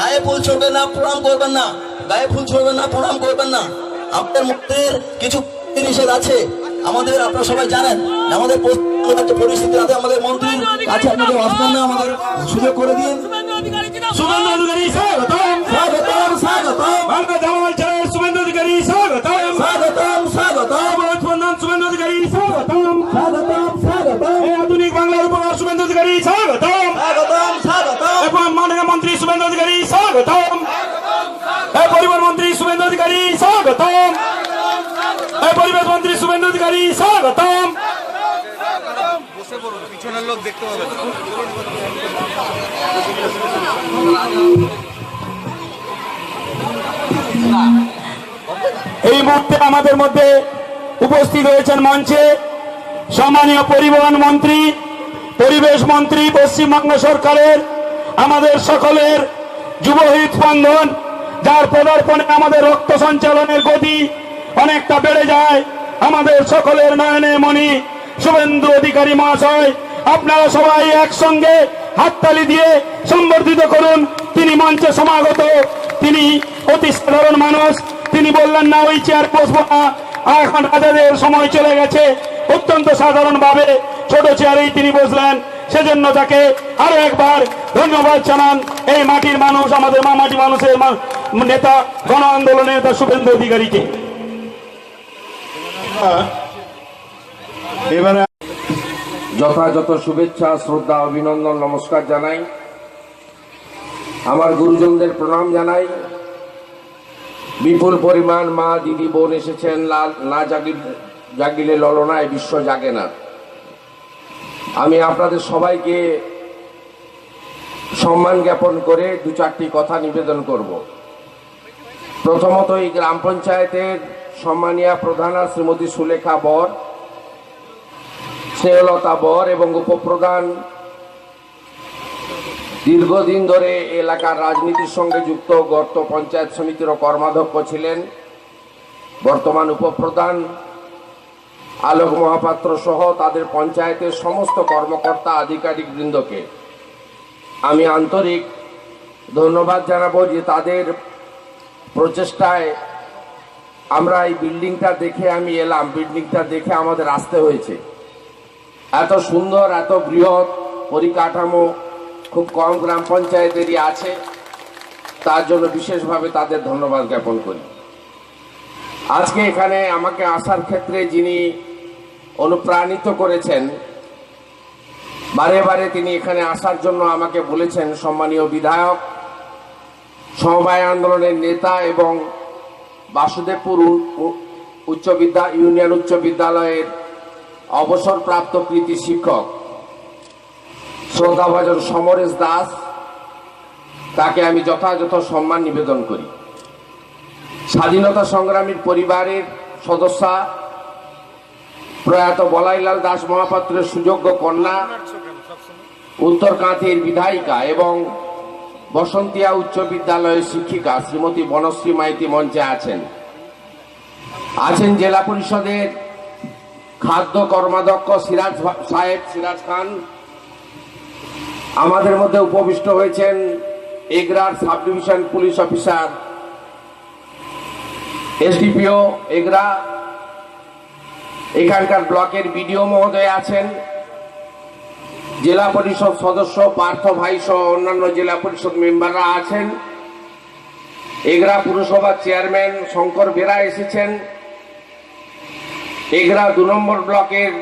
গায়ে ফুল ছুড়বেন না প্রণাম করবেন না। গায়ে ফুল ছুড়বেন না প্রণাম করবেন না। আপনার মধ্যে কিছু নিষেধ আছে। আমাদের আপনারা সবাই জানেন আমাদের একটা পরিস্থিতি আছে আমাদের মন্ত্রীর কাছে আপনাদের আসবেন না আমাদের সুযোগ করে দিন শুভেন্দু অধিকারী স্বাগতম স্বাগতম স্বাগতম। বাংলা জামাল চ্যানেল শুভেন্দু অধিকারী স্বাগতম। স্বাগতম স্বাগতম। বন্ধন শুভেন্দু অধিকারী স্বাগতম। স্বাগতম স্বাগতম। এই আধুনিক বাংলার উপকার শুভেন্দু অধিকারী স্বাগতম স্বাগতম এবং মাননীয় মন্ত্রী শুভেন্দু অধিকারী স্বাগতম এই পরিবার মন্ত্রী শুভেন্দু অধিকারী স্বাগতম এই পরিবেশ মন্ত্রী শুভেন্দু অধিকারী স্বাগতম এই মুহূর্তে আমাদের মধ্যে উপস্থিত হয়েছেন মঞ্চে সম্মানীয় পরিবহন মন্ত্রী, পরিবেশ মন্ত্রী, পশ্চিমবঙ্গ সরকারের আমাদের সকলের যুবহিত স্পন্দন যার পদার্পণে আমাদের রক্ত সঞ্চালনের গতি অনেকটা বেড়ে যায়। আমাদের সকলের নয়নে মণি, শুভেন্দু অধিকারী মহাশয়, আপনারা সবাই একসঙ্গে হাততালি দিয়ে সম্বর্ধিত করুন। তিনি মঞ্চে সমাগত। তিনি অতি সাধারণ মানুষ। তিনি বললেন, না, ওই চেয়ার বসবো না। এখন রাজাদের সময় চলে গেছে। অত্যন্ত সাধারণ ভাবে ছোট চেয়ারেই তিনি বসলেন। সেজন্য তাকে আরও একবার ধন্যবাদ জানান। এই মাটির মানুষ, আমাদের মামাটি মানুষের নেতা, গণ আন্দোলনের নেতা শুভেন্দু অধিকারীকে। এবারে যথাযথ শুভেচ্ছা, শ্রদ্ধা, অভিনন্দন, নমস্কার জানাই। আমার গুরুজনদের প্রণাম জানাই। বিপুল পরিমাণ মা, দিদি, বোন এসেছেন। না জাগি, জাগিলে ললনায় বিশ্ব জাগে না। আমি আপনাদের সবাইকে সম্মান জ্ঞাপন করে দু চারটি কথা নিবেদন করব। প্রথমত এই গ্রাম পঞ্চায়েতের সম্মানীয় প্রধানা শ্রীমতী সুলেখা বর, স্নেহলতা বর এবং উপপ্রধান দীর্ঘদিন ধরে এলাকার রাজনীতির সঙ্গে যুক্ত গর্ত পঞ্চায়েত সমিতির কর্মাধ্যক্ষ ছিলেন বর্তমান উপপ্রধান আলোক মহাপাত্র সহ তাদের পঞ্চায়েতের সমস্ত কর্মকর্তা আধিকারিক বৃন্দকে। আমি আন্তরিক ধন্যবাদ জানাব যে তাদের প্রচেষ্টায় আমরা এই বিল্ডিংটা দেখে আমি এলাম। বিল্ডিংটা দেখে আমাদের আসতে হয়েছে। এত সুন্দর, এত বৃহৎ পরিকাঠামো, খুব কম গ্রাম পঞ্চায়েতেরই আছে। তার জন্য বিশেষভাবে তাদের ধন্যবাদ জ্ঞাপন করি। আজকে এখানে আমাকে আসার ক্ষেত্রে যিনি অনুপ্রাণিত করেছেন, বারে বারে তিনি এখানে আসার জন্য আমাকে বলেছেন, সম্মানীয় বিধায়ক, সমবায় আন্দোলনের নেতা এবং বাসুদেবপুর উচ্চ বিদ্যা, ইউনিয়ন উচ্চ বিদ্যালয়ের অবসরপ্রাপ্ত কৃতি শিক্ষক শ্রদ্ধাভাজন সমরেশ দাস, তাকে আমি যথাযথ সম্মান নিবেদন করি। স্বাধীনতা সংগ্রামীর পরিবারের সদস্যা প্রয়াত বলাইলাল দাস মহাপাত্রের সুযোগ্য কন্যা, উত্তর কাঁথির বিধায়িকা এবং বসন্তিয়া উচ্চ বিদ্যালয়ের শিক্ষিকা শ্রীমতী বনশ্রী মাইতি মঞ্চে আছেন। আছেন জেলা পরিষদের খাদ্য কর্মাধ্যক্ষ সিরাজ সাহেব সিরাজ খান। আমাদের মধ্যে উপবিষ্ট হয়েছেন এগরার sub division police officer SDPO Egra. এখানকার ব্লকের বিডিও মহোদয় আছেন। জেলা পরিষদ সদস্য, পার্থ ভাই সহ অন্যান্য জেলা পরিষদ মেম্বাররা আছেন। এগরা পুরসভার চেয়ারম্যান শঙ্কর বেরা এসেছেন। এগরা দু নম্বর ব্লকের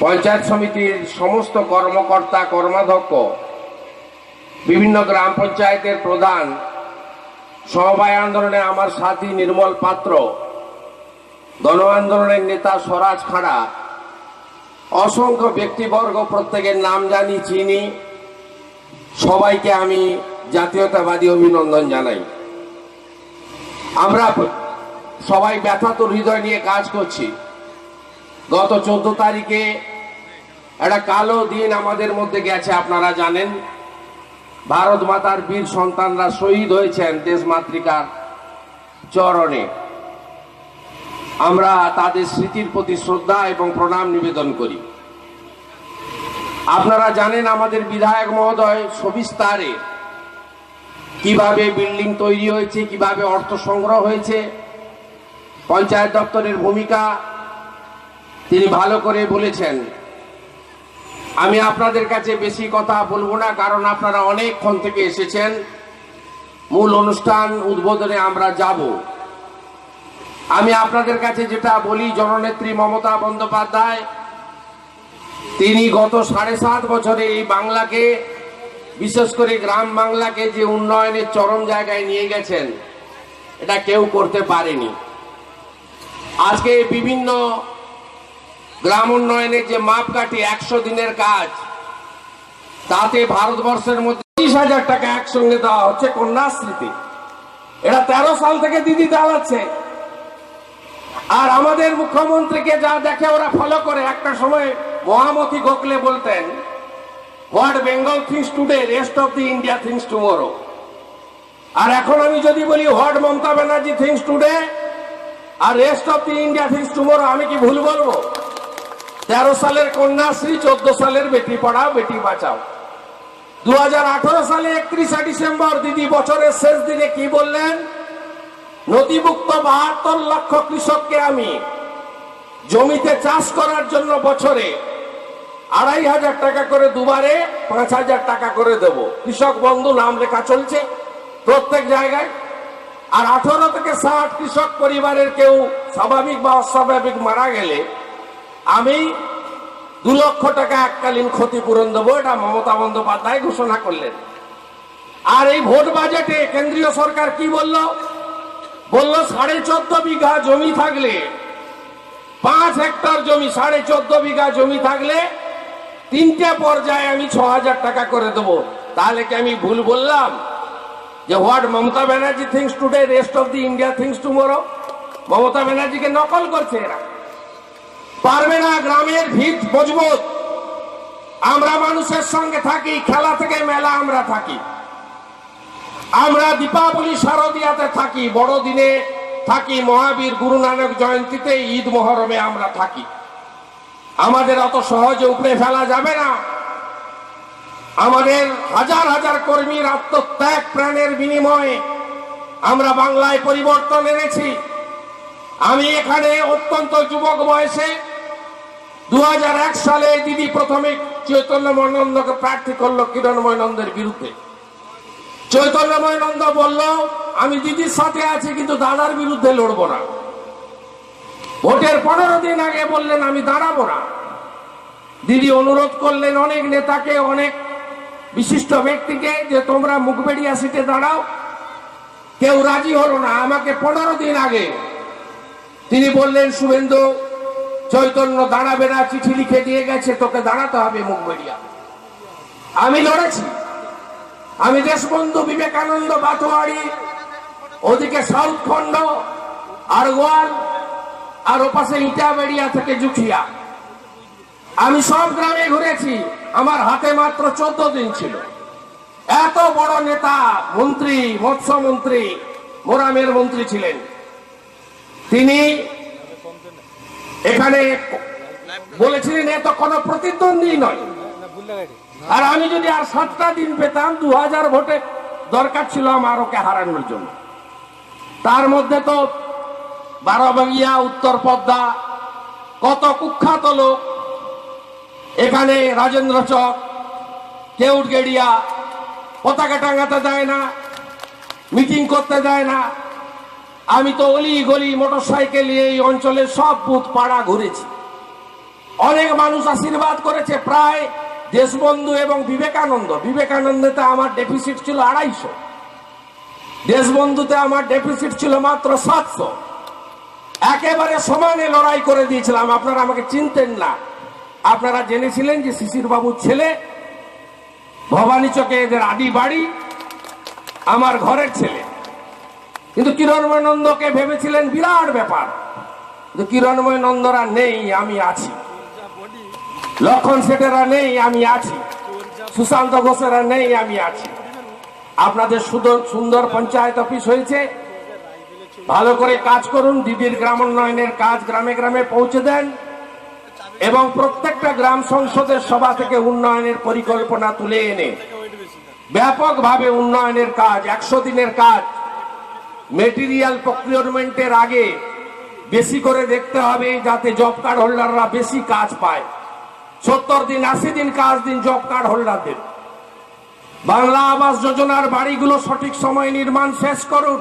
পঞ্চায়েত সমিতির সমস্ত কর্মকর্তা, কর্মাধ্যক্ষ, বিভিন্ন গ্রাম পঞ্চায়েতের প্রধান, সমবায় আন্দোলনে আমার সাথী নির্মল পাত্র, গণ আন্দোলনের নেতা স্বরাজ খাড়া অসংখ্য ব্যক্তিবর্গ, প্রত্যেকের নাম জানি, চিনি। সবাইকে আমি জাতীয়তাবাদী অভিনন্দন জানাই। আমরা সবাই ব্যথাতুর হৃদয় নিয়ে কাজ করছি। গত চোদ্দ তারিখে একটা কালো দিন আমাদের মধ্যে গেছে, আপনারা জানেন। ভারত মাতার বীর সন্তানরা শহীদ হয়েছেন দেশ মাতৃকার চরণে। আমরা তাদের স্মৃতির প্রতি শ্রদ্ধা এবং প্রণাম নিবেদন করি। আপনারা জানেন আমাদের বিধায়ক মহোদয় সবিস্তারে কীভাবে বিল্ডিং তৈরি হয়েছে, কীভাবে অর্থ সংগ্রহ হয়েছে, পঞ্চায়েত দপ্তরের ভূমিকা তিনি ভালো করে বলেছেন। আমি আপনাদের কাছে বেশি কথা বলব না, কারণ আপনারা অনেকক্ষণ থেকে এসেছেন। মূল অনুষ্ঠান উদ্বোধনে আমরা যাব। আমি আপনাদের কাছে যেটা বলি, জননেত্রী মমতা বন্দ্যোপাধ্যায়, তিনি গত সাড়ে সাত বছরে এই বাংলাকে, বিশেষ করে গ্রাম বাংলাকে যে উন্নয়নের চরম জায়গায় নিয়ে গেছেন, এটা কেউ করতে পারেনি। আজকে বিভিন্ন গ্রাম উন্নয়নের যে মাপকাঠি একশো দিনের কাজ, তাতে ভারতবর্ষের মধ্যে তিরিশ হাজার টাকা একসঙ্গে দেওয়া হচ্ছে কন্যাশ্রীতে। এটা তেরো সাল থেকে দিদি চালাচ্ছে। আর আমাদের মুখ্যমন্ত্রীকে যা দেখে ওরা ফলো করে, একটা সময় মহামতি গোখলে বলতেন what Bengal thinks today rest of the India thinks tomorrow আর এখন আমি যদি বলি what Mamata Banerjee thinks today R rest of the India thinks tomorrow আমি কি ভুল বলব? তেরো সালের কন্যাশ্রী, চোদ্দ সালের বেটি পড়াও, বেটি বাঁচাও। দু হাজার আঠারো সালে একত্রিশে ডিসেম্বর, দিদি বছরের শেষ দিনে কি বললেন? নথিভুক্ত বাহাত্তর লক্ষ কৃষককে আমি জমিতে চাষ করার জন্য বছরে আড়াই হাজার টাকা করে দুবারে পাঁচ হাজার টাকা করে দেব। কৃষক বন্ধু, নাম লেখা চলছে প্রত্যেক জায়গায়। আর আঠারো থেকে ষাট কৃষক পরিবারের কেউ স্বাভাবিক বা অস্বাভাবিক মারা গেলে আমি দু লক্ষ টাকা এককালীন ক্ষতিপূরণ দেবো, এটা মমতা বন্দ্যোপাধ্যায় ঘোষণা করলেন। আর এই ভোট বাজেটে কেন্দ্রীয় সরকার কি বলল? বলল, সাড়ে চোদ্দ বিঘা জমি থাকলে, পাঁচ হেক্টর জমি, সাড়ে চোদ্দ বিঘা জমি থাকলে তিনটে পর্যায়ে আমি ছ হাজার টাকা করে দেবো। তাহলে কি আমি ভুল বললাম? যে what, Mamata Banerjee thinks today, rest of the India thinks tomorrow? Mamata ব্যানার্জিকে নকল করছে এরা। পারবে না গ্রামের ভিত মজবুত। আমরা মানুষের সঙ্গে থাকি, খেলা থেকে মেলা আমরা থাকি। আমরা দীপাবলি শারদিয়াতে থাকি, বড়দিনে থাকি, মহাবীর গুরু নানক জয়ন্তীতে ঈদ মহরমে আমরা থাকি। আমাদের অত সহজে উপরে ফেলা যাবে না। আমাদের হাজার হাজার কর্মীর আত্মত্যাগ প্রাণের বিনিময়ে আমরা বাংলায় পরিবর্তন এনেছি। আমি এখানে অত্যন্ত যুবক বয়সে দু হাজার এক সালে দিদি প্রথমে চৈতন্য নন্দকে প্রার্থী করল কিরণময় নন্দের বিরুদ্ধে চৈতন্যময় নন্দ বলল, আমি দিদির সাথে আছি, কিন্তু দাদার বিরুদ্ধে লড়বো না। ভোটের পনেরো দিন আগে বললেন, আমি দাঁড়াবো না। দিদি অনুরোধ করলেন অনেক নেতাকে, অনেক বিশিষ্ট ব্যক্তিকে, যে তোমরা মুখবেড়িয়া সিটে দাঁড়াও। কেউ রাজি হলো না। আমাকে পনেরো দিন আগে তিনি বললেন, শুভেন্দু, চৈতন্য দাঁড়াবে না, চিঠি লিখে দিয়ে গেছে, তোকে দাঁড়াতে হবে মুখবেড়িয়া। আমি লড়েছি। আমি দেশবন্ধু বিবেকানন্দ বাতোয়ারি ওদিকে সাউথ খন্ড আর গোয়াল আর ওপাশে ইটাবেড়িয়া থেকে জুখিয়া। আমি সব গ্রামে ঘুরেছি, আমার হাতে মাত্র চোদ্দ দিন ছিল। এত বড় নেতা, মন্ত্রী, মৎস্যমন্ত্রী, মোরামের মন্ত্রী ছিলেন। তিনি এখানে বলেছিলেন এত কোনো প্রতিদ্বন্দ্বী নয়। আর আমি যদি আর সাতটা দিন পেতাম দু হাজার ভোটে দরকার ছিল আমার ওকে হারানোর জন্য। তার মধ্যে তো বারোবাগিয়া উত্তর পদ্মা, কত কুখ্যাত লোক। এখানে রাজেন্দ্র চক কেউটগেড়িয়া পতাকা টাঙাতে দেয় না, মিটিং করতে দেয় না। আমি তো অলি গলি মোটর সাইকেল এই অঞ্চলে সব বুথ পাড়া ঘুরেছি। অনেক মানুষ আশীর্বাদ করেছে, প্রায় দেশবন্ধু এবং বিবেকানন্দ। বিবেকানন্দতে আমার ডেফিসিট ছিল আড়াইশো। দেশবন্ধুতে আমার ডেফিসিট ছিল মাত্র সাতশো। একেবারে সমানে লড়াই করে দিয়েছিলাম। আপনারা আমাকে চিনতেন না। আপনারা জেনেছিলেন যে শিশির বাবুর ছেলে, ভবানী চকে এদের আদি বাড়ি, আমার ঘরের ছেলে। কিন্তু কিরণময় নন্দকে ভেবেছিলেন বিরাট ব্যাপার। কিন্তু কিরণময় নন্দরা নেই, আমি আছি। লক্ষণ সেটেরা নেই, আমি আছি। সুশান্ত ঘোষেরা নেই, আমি আছি। আপনাদের সুন্দর সুন্দর পঞ্চায়েত অফিস হয়েছে। ভালো করে কাজ করুন দিদির গ্রামোন্নয়নের কাজ গ্রামে গ্রামে পৌঁছে দেন। এবং প্রত্যেকটা গ্রাম সংসদের সভা থেকে উন্নয়নের পরিকল্পনা তুলে এনে ব্যাপকভাবে উন্নয়নের কাজ, একশো দিনের কাজ, মেটেরিয়াল প্রক্রিয়রমেন্টের আগে বেশি করে দেখতে হবে যাতে জব কার্ড হোল্ডাররা বেশি কাজ পায়। সত্তর দিন, আশি দিন, কাজ দিন জব কার্ড হোল্ডারদের বাংলা আবাস যোজনার বাড়িগুলো সঠিক সময় নির্মাণ শেষ করুন।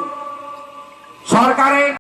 সরকারের